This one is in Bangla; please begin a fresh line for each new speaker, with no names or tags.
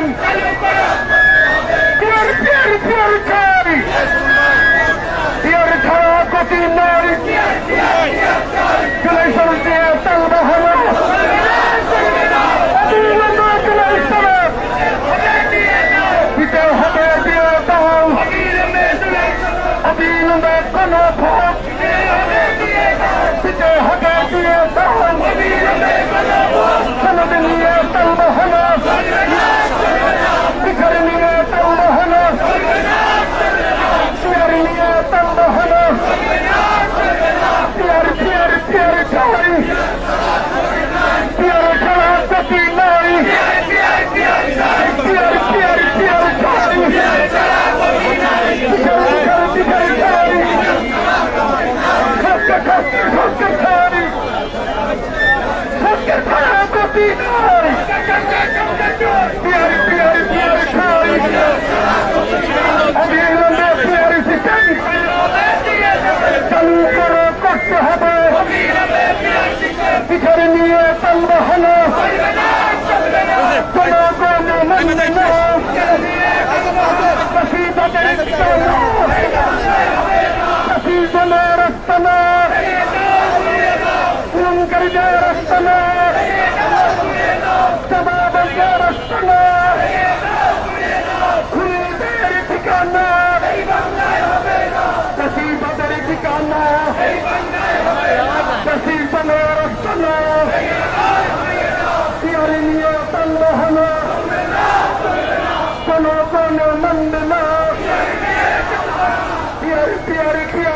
করুন। ছাড়া কঠিন নারী জুলাই সমিতি তালবা হলো দিতে হবে দিয়ে দাও অবিলম্বে কোনো আন্দোলনকারীদের রাস্তানা রাস্তানা খুনিদের ঠিকানা। চাষিবাদের ঠিকানা। চাষিবানের রাস্তানা নিয়ে তাল্ল হলো। কোনো কোনো মন্দ না পিয়ার পিয়ার।